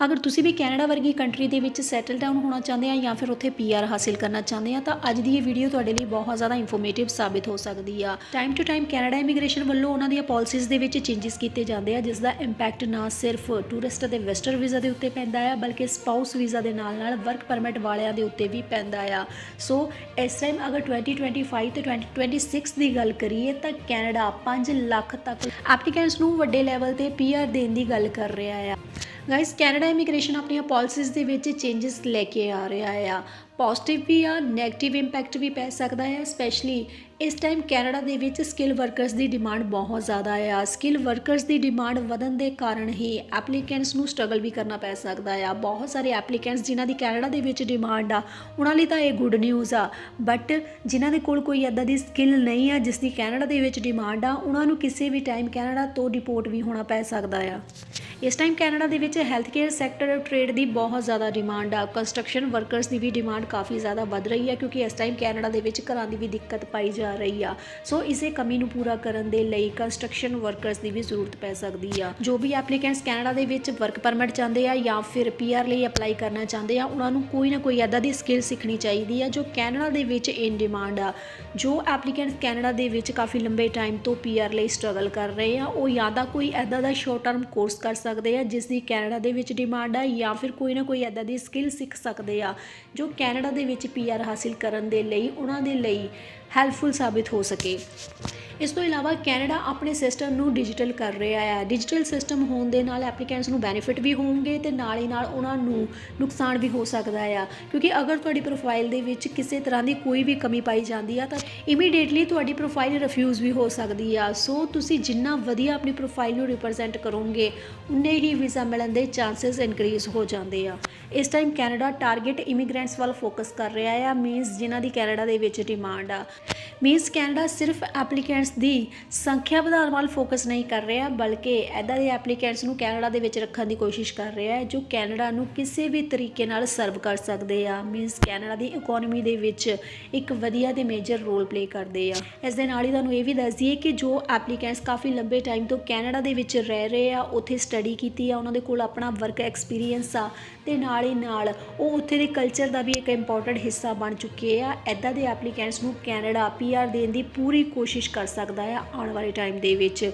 ਅਗਰ ਤੁਸੀਂ ਵੀ ਕੈਨੇਡਾ ਵਰਗੀ ਕੰਟਰੀ ਦੇ ਵਿੱਚ ਸੈਟਲ ਡਾਊਨ ਹੋਣਾ ਚਾਹੁੰਦੇ ਆ ਜਾਂ ਫਿਰ ਉੱਥੇ ਪੀਆਰ ਹਾਸਿਲ ਕਰਨਾ ਚਾਹੁੰਦੇ ਆ, ਤਾਂ ਅੱਜ ਦੀ ਇਹ ਵੀਡੀਓ ਤੁਹਾਡੇ ਲਈ ਬਹੁਤ ਜ਼ਿਆਦਾ ਇਨਫੋਰਮੇਟਿਵ ਸਾਬਿਤ ਹੋ ਸਕਦੀ ਆ। Time to time Canada immigration ਵੱਲੋਂ ਉਹਨਾਂ ਦੀਆਂ ਪਾਲਿਸੀਜ਼ ਦੇ ਵਿੱਚ ਚੇਂਜਸ ਕੀਤੇ ਜਾਂਦੇ ਆ, ਜਿਸ ਦਾ ਇੰਪੈਕਟ ਨਾ ਸਿਰਫ ਟੂਰਿਸਟ ਅਤੇ ਵੈਸਟਰ ਵੀਜ਼ਾ ਦੇ ਉੱਤੇ ਪੈਂਦਾ ਆ, ਬਲਕਿ ਸਪਾਊਸ ਵੀਜ਼ਾ ਦੇ ਨਾਲ ਨਾਲ ਵਰਕ ਪਰਮਿਟ ਵਾਲਿਆਂ ਦੇ ਉੱਤੇ ਵੀ ਪੈਂਦਾ ਆ। ਸੋ ਇਸ ਟਾਈਮ ਅਗਰ 2025 ਤੇ 2026 ਦੀ ਗੱਲ ਕਰੀਏ, ਤਾਂ ਕੈਨੇਡਾ 5 ਲੱਖ ਤੱਕ ਐਪਲੀਕੈਂਟਸ ਨੂੰ ਵੱਡੇ ਲੈਵਲ ਤੇ ਪੀਆਰ ਦੇਣ ਦੀ ਗੱਲ ਕਰ ਰਿਹਾ ਆ। ਗਾਇਸ ਕੈਨੇਡਾ ਇਮੀਗ੍ਰੇਸ਼ਨ ਆਪਣੀਆਂ ਪਾਲਿਸੀਜ਼ ਦੇ ਵਿੱਚ ਚੇਂਜਸ ਲੈ ਕੇ ਆ ਰਿਹਾ ਆ। ਪੋਜ਼ਿਟਿਵ ਵੀ ਆ 네ਗੇਟਿਵ ਇੰਪੈਕਟ ਵੀ ਪੈ ਸਕਦਾ ਹੈ ਸਪੈਸ਼ਲੀ ਇਸ ਟਾਈਮ ਕੈਨੇਡਾ ਦੇ ਵਿੱਚ ਸਕਿੱਲ ਵਰਕਰਸ ਦੀ ਡਿਮਾਂਡ ਬਹੁਤ ਜ਼ਿਆਦਾ ਆ। ਸਕਿੱਲ ਵਰਕਰਸ ਦੀ ਡਿਮਾਂਡ ਵਧਣ ਦੇ ਕਾਰਨ ਹੀ ਐਪਲੀਕੈਂਟਸ ਨੂੰ ਸਟਰਗਲ ਵੀ ਕਰਨਾ ਪੈ ਸਕਦਾ ਆ। ਬਹੁਤ ਸਾਰੇ ਐਪਲੀਕੈਂਟਸ ਜਿਨ੍ਹਾਂ ਦੀ ਕੈਨੇਡਾ ਦੇ ਵਿੱਚ ਡਿਮਾਂਡ ਆ, ਉਹਨਾਂ ਲਈ ਤਾਂ ਇਹ ਗੁੱਡ ਨਿਊਜ਼ ਆ। ਬਟ ਜਿਨ੍ਹਾਂ ਦੇ ਕੋਲ ਕੋਈ ਐਦਾਂ ਦੀ ਸਕਿੱਲ ਨਹੀਂ ਆ, ਜਿਸ ਦੀ ਕੈਨੇਡਾ ਦੇ ਵਿੱਚ ਡਿਮਾਂਡ ਆ, ਉਹਨਾਂ ਨੂੰ ਕਿਸੇ ਵੀ ਟਾਈਮ ਕੈਨੇਡਾ ਤੋਂ ਡਿਪੋਰਟ ਵੀ ਹੋਣਾ ਪੈ ਸਕਦਾ ਆ। ਇਸ ਟਾਈਮ ਕੈਨੇਡਾ ਦੇ ਵਿੱਚ ਹੈਲਥ ਕੇਅਰ ਸੈਕਟਰ ਟ੍ਰੇਡ ਦੀ ਬਹੁਤ ਜ਼ਿਆਦਾ ਡਿਮਾਂਡ ਆ। ਕੰਸਟਰਕਸ਼ਨ ਵਰਕਰਸ ਦੀ ਵੀ ਡਿਮਾਂਡ ਕਾਫੀ ਜ਼ਿਆਦਾ ਵੱਧ ਰਹੀ ਹੈ ਕਿਉਂਕਿ ਇਸ ਟਾਈਮ ਕੈਨੇਡਾ ਦੇ ਵਿੱਚ ਘਰਾਂ ਦੀ ਵੀ ਦਿੱਕਤ ਪਾਈ ਜਾ ਰਹੀ ਆ। ਸੋ ਇਸੇ ਕਮੀ ਨੂੰ ਪੂਰਾ ਕਰਨ ਦੇ ਲਈ ਕੰਸਟਰਕਸ਼ਨ ਵਰਕਰਸ ਦੀ ਵੀ ਜ਼ਰੂਰਤ ਪੈ ਸਕਦੀ ਆ। ਜੋ ਵੀ ਐਪਲੀਕੈਂਟਸ ਕੈਨੇਡਾ ਦੇ ਵਿੱਚ ਵਰਕ ਪਰਮਿਟ ਚਾਹੁੰਦੇ ਆ ਜਾਂ ਫਿਰ ਪੀਆਰ ਲਈ ਅਪਲਾਈ ਕਰਨਾ ਚਾਹੁੰਦੇ ਆ, ਉਹਨਾਂ ਨੂੰ ਕੋਈ ਨਾ ਕੋਈ ਐਦਾਂ ਦੀ ਸਕਿੱਲ ਸਿੱਖਣੀ ਚਾਹੀਦੀ ਆ ਜੋ ਕੈਨੇਡਾ ਦੇ ਵਿੱਚ ਇਨ ਡਿਮਾਂਡ ਆ। ਜੋ ਐਪਲੀਕੈਂਟਸ ਕੈਨੇਡਾ ਦੇ ਵਿੱਚ ਕਾਫੀ ਲੰਬੇ ਟਾਈਮ ਤੋਂ ਪੀਆਰ ਲਈ ਸਟਰਗਲ ਕਰ ਰਹੇ ਆ, ਉਹ ਜਾਂ ਤਾਂ ਕੋਈ ਐਦਾਂ ਦਾ ਸ਼ਾਰਟ ਟਰਮ ਕੋਰਸ ਕਰ ਸਕਦੇ ਆ, ਜਿਸ ਦੀ ਕੈਨੇਡਾ ਦੇ ਵਿੱਚ ਡਿਮਾਂਡ ਆ ਜਾਂ ਫਿਰ ਕੋਈ ਨਾ ਕੋਈ ਐਦਾਂ ਦੀ ਸਕਿੱਲ ਸਿੱਖ ਸਕਦੇ ਆ, ਜੋ ਕੈਨੇਡਾ ਕੈਨੇਡਾ ਦੇ ਵਿੱਚ ਪੀਆਰ ਹਾਸਿਲ ਕਰਨ ਦੇ ਲਈ, ਉਹਨਾਂ ਦੇ ਲਈ ਹੈਲਪਫੁਲ ਸਾਬਿਤ ਹੋ ਸਕੇ। ਇਸ ਤੋਂ ਇਲਾਵਾ ਕੈਨੇਡਾ ਆਪਣੇ ਸਿਸਟਮ ਨੂੰ ਡਿਜੀਟਲ ਕਰ ਰਿਹਾ ਹੈ। ਡਿਜੀਟਲ ਸਿਸਟਮ ਹੋਣ ਦੇ ਨਾਲ ਐਪਲੀਕੈਂਟਸ ਨੂੰ ਬੈਨੀਫਿਟ ਵੀ ਹੋਣਗੇ ਤੇ ਨਾਲ ਹੀ ਨਾਲ ਉਹਨਾਂ ਨੂੰ ਨੁਕਸਾਨ ਵੀ ਹੋ ਸਕਦਾ ਆ। ਕਿਉਂਕਿ ਅਗਰ ਤੁਹਾਡੀ ਪ੍ਰੋਫਾਈਲ ਦੇ ਵਿੱਚ ਕਿਸੇ ਤਰ੍ਹਾਂ ਦੀ ਕੋਈ ਵੀ ਕਮੀ ਪਾਈ ਜਾਂਦੀ ਆ ਤਾਂ ਇਮੀਡੀਏਟਲੀ ਤੁਹਾਡੀ ਪ੍ਰੋਫਾਈਲ ਰਿਫਿਊਜ਼ ਵੀ ਹੋ ਸਕਦੀ ਆ। ਸੋ ਤੁਸੀਂ ਜਿੰਨਾ ਵਧੀਆ ਆਪਣੀ ਪ੍ਰੋਫਾਈਲ ਨੂੰ ਰਿਪਰੈਜ਼ੈਂਟ ਕਰੋਗੇ, ਉਨੇ ਹੀ ਵੀਜ਼ਾ ਮਿਲਣ ਦੇ ਚਾਂਸਸ ਇਨਕਰੀਜ਼ ਹੋ ਜਾਂਦੇ ਆ। ਇਸ ਟਾਈਮ ਕੈਨੇਡਾ ਟਾਰਗੇਟ ਇਮੀਗ੍ਰੈਂਟਸ ਵੱਲ ਫੋਕਸ ਕਰ ਰਿਹਾ ਆ ਮੀਨਸ ਜਿਨ੍ਹਾਂ ਦੀ ਕੈਨੇਡਾ ਦੇ ਵਿੱਚ ਡਿਮਾਂਡ ਆ। ਮੀਨਸ ਕੈਨੇਡਾ ਸਿਰਫ ਐਪਲੀਕੈਂਟਸ ਦੀ ਸੰਖਿਆ ਵਧਾਉਣ ਵੱਲ ਫੋਕਸ ਨਹੀਂ ਕਰ ਰਿਹਾ, ਬਲਕਿ ਐਦਾਂ ਦੇ ਐਪਲੀਕੈਂਟਸ ਨੂੰ ਕੈਨੇਡਾ ਦੇ ਵਿੱਚ ਰੱਖਣ ਦੀ ਕੋਸ਼ਿਸ਼ ਕਰ ਰਿਹਾ ਹੈ, ਜੋ ਕੈਨੇਡਾ ਨੂੰ ਕਿਸੇ ਵੀ ਤਰੀਕੇ ਨਾਲ ਸਰਵ ਕਰ ਸਕਦੇ ਆ। ਮੀਨਸ ਕੈਨੇਡਾ ਦੀ ਇਕਨੋਮੀ ਦੇ ਵਿੱਚ ਇੱਕ ਵਧੀਆ ਤੇ ਮੇਜਰ ਰੋਲ ਪਲੇ ਕਰਦੇ ਆ। ਇਸ ਦੇ ਨਾਲ ਹੀ ਤੁਹਾਨੂੰ ਇਹ ਵੀ ਦੱਸ ਦਈਏ ਕਿ ਜੋ ਐਪਲੀਕੈਂਟਸ ਕਾਫੀ ਲੰਬੇ ਟਾਈਮ ਤੋਂ ਕੈਨੇਡਾ ਦੇ ਵਿੱਚ ਰਹਿ ਰਹੇ ਆ, ਉੱਥੇ ਸਟੱਡੀ ਕੀਤੀ ਆ, ਉਹਨਾਂ ਦੇ ਕੋਲ ਆਪਣਾ ਵਰਕ ਐਕਸਪੀਰੀਅੰਸ ਆ, ਤੇ ਨਾਲ ਹੀ ਨਾਲ ਉਹ ਉੱਥੇ ਦੇ ਕਲਚਰ ਦਾ ਵੀ ਇੱਕ ਇੰਪੋਰਟੈਂਟ ਹਿੱਸਾ ਬਣ ਚੁੱਕੇ ਆ। ਐਦਾਂ ਦੇ ਐਪਲੀਕੈਂਟਸ ਨੂੰ ਕੈਨੇਡਾ ਪੀਆਰ ਦੇਣ ਦੀ ਪੂਰੀ ਕੋਸ਼ਿਸ਼ ਕਰ ਸਕਦਾ ਆ ਆਉਣ ਵਾਲੇ ਟਾਈਮ ਦੇ ਵਿੱਚ।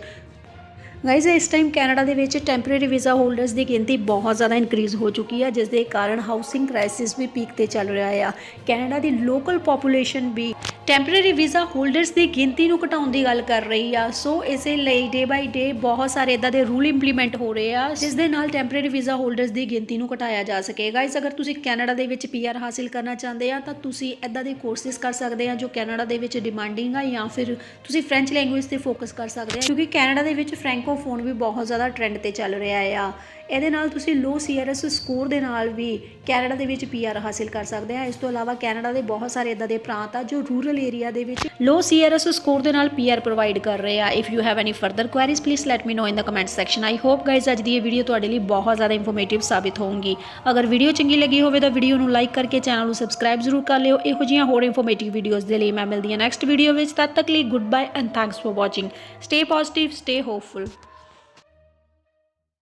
ਗਾਇਜ਼ ਇਸ ਟਾਈਮ ਕੈਨੇਡਾ ਦੇ ਵਿੱਚ ਟੈਂਪਰੇਰੀ ਵੀਜ਼ਾ ਹੋਲਡਰਸ ਦੀ ਗਿਣਤੀ ਬਹੁਤ ਜ਼ਿਆਦਾ ਇਨਕਰੀਜ਼ ਹੋ ਚੁੱਕੀ ਹੈ ਜਿਸ ਦੇ ਕਾਰਨ ਹਾਊਸਿੰਗ ਕ੍ਰਾਈਸਿਸ ਵੀ ਪੀਕ ਤੇ ਚੱਲ ਰਿਹਾ ਆ। ਕੈਨੇਡਾ ਦੀ ਲੋਕਲ ਪੋਪੂਲੇਸ਼ਨ ਵੀ ਟੈਂਪਰੇਰੀ ਵੀਜ਼ਾ ਹੋਲਡਰਸ ਦੀ ਗਿਣਤੀ ਨੂੰ ਘਟਾਉਣ ਦੀ ਗੱਲ ਕਰ ਰਹੀ ਆ। ਸੋ ਇਸੇ ਲਈ ਡੇ ਬਾਈ ਡੇ ਬਹੁਤ ਸਾਰੇ ਇਦਾਂ ਦੇ ਰੂਲ ਇੰਪਲੀਮੈਂਟ ਹੋ ਰਹੇ ਆ, ਜਿਸ ਦੇ ਨਾਲ ਟੈਂਪਰੇਰੀ ਵੀਜ਼ਾ ਹੋਲਡਰਸ ਦੀ ਗਿਣਤੀ ਨੂੰ ਘਟਾਇਆ ਜਾ ਸਕੇ ਗਾਇਜ਼ ਅਗਰ ਤੁਸੀਂ ਕੈਨੇਡਾ ਦੇ ਵਿੱਚ ਪੀਆਰ ਹਾਸਿਲ ਕਰਨਾ ਚਾਹੁੰਦੇ ਆ, ਤਾਂ ਤੁਸੀਂ ਇਦਾਂ ਦੇ ਕੋਰਸਿਸ ਕਰ ਸਕਦੇ ਆ, ਜੋ ਕੈਨੇਡਾ ਦੇ ਵਿੱਚ ਡਿਮਾਂਡਿੰਗ ਆ, ਜਾਂ ਫਿਰ ਤੁਸੀਂ ਫ੍ਰੈਂਚ ਲੈਂਗੁਏਜ ਤੇ ਫੋਕਸ ਕਰ ਸਕਦੇ ਆ, ਕਿਉਂਕਿ ਕੈਨੇਡਾ ਦੇ ਵਿੱਚ ਫ੍ਰੈਂਕੋਫੋਨ ਵੀ ਬਹੁਤ ਜ਼ਿਆਦਾ ਟ੍ਰੈਂਡ ਤੇ ਚੱਲ ਰਿਹਾ ਆ। ਇਹਦੇ ਨਾਲ ਤੁਸੀਂ ਲੋ ਸੀਆਰਐਸ ਸਕੋਰ ਦੇ ਨਾਲ ਵੀ ਕੈਨੇਡਾ ਦੇ ਵਿੱਚ ਪੀਆਰ ਹਾਸਿਲ ਕਰ ਸਕਦੇ ਆ। ਇਸ ਤੋਂ ਇਲਾਵਾ ਕੈਨੇਡਾ ਦੇ ਬਹੁਤ ਸਾਰੇ ਇਦਾਂ ਦੇ ਪ੍ਰਾਂਤ ਆ ਜੋ ਰੂਰਲ ਏਰੀਆ ਦੇ ਵਿੱਚ ਲੋ ਸੀਆਰਐਸ ਸਕੋਰ ਦੇ ਨਾਲ ਪੀਆਰ ਪ੍ਰੋਵਾਈਡ ਕਰ ਰਹੇ ਆ। If you have any further queries please let me know in the comment section I hope guys ਅੱਜ ਦੀ ਇਹ ਵੀਡੀਓ ਤੁਹਾਡੇ ਲਈ ਬਹੁਤ ਜ਼ਿਆਦਾ ਇਨਫੋਰਮੇਟਿਵ ਸਾਬਿਤ ਹੋਊਗੀ। ਅਗਰ ਵੀਡੀਓ ਚੰਗੀ ਲੱਗੀ ਹੋਵੇ ਤਾਂ ਵੀਡੀਓ ਨੂੰ ਲਾਈਕ ਕਰਕੇ ਚੈਨਲ ਨੂੰ ਸਬਸਕ੍ਰਾਈਬ ਜ਼ਰੂਰ ਕਰ ਲਿਓ। ਇਹੋ ਜਿਹੀਆਂ ਹੋਰ ਇਨਫੋਰਮੇਟਿਵ ਵੀਡੀਓਜ਼ ਦੇ ਲਈ ਮੈਂ ਮਿਲਦੀ ਹਾਂ ਨੈਕਸਟ ਵੀਡੀਓ ਵਿੱਚ। ਤਦ ਤੱਕ ਲਈ good bye and thanks for watching stay positive stay hopeful